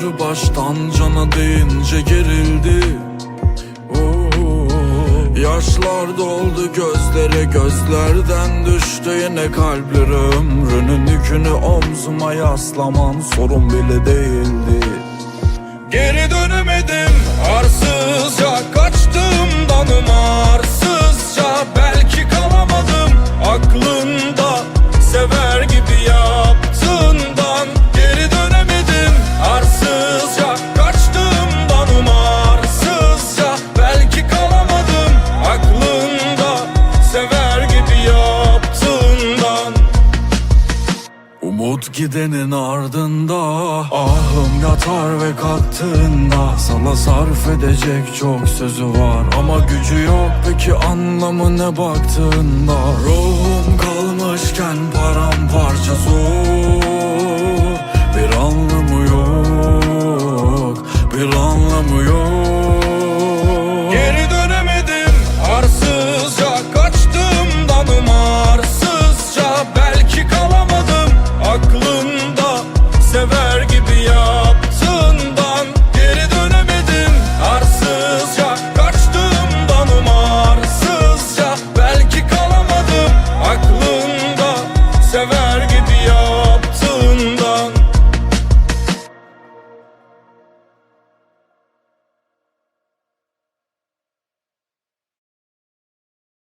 Sözü baştan cana deyince gerildi. Yaşlar doldu gözlere gözlerden düştü. Yine kalplere Ömrünün yükünü omzuma yaslaman sorun bile değildi. Geri dönün. Umut gidenin ardında Ahım yatar ve kalktığında Sana sarf edecek çok sözü var Ama gücü yok. Peki anlamı ne baktığında? Ruhum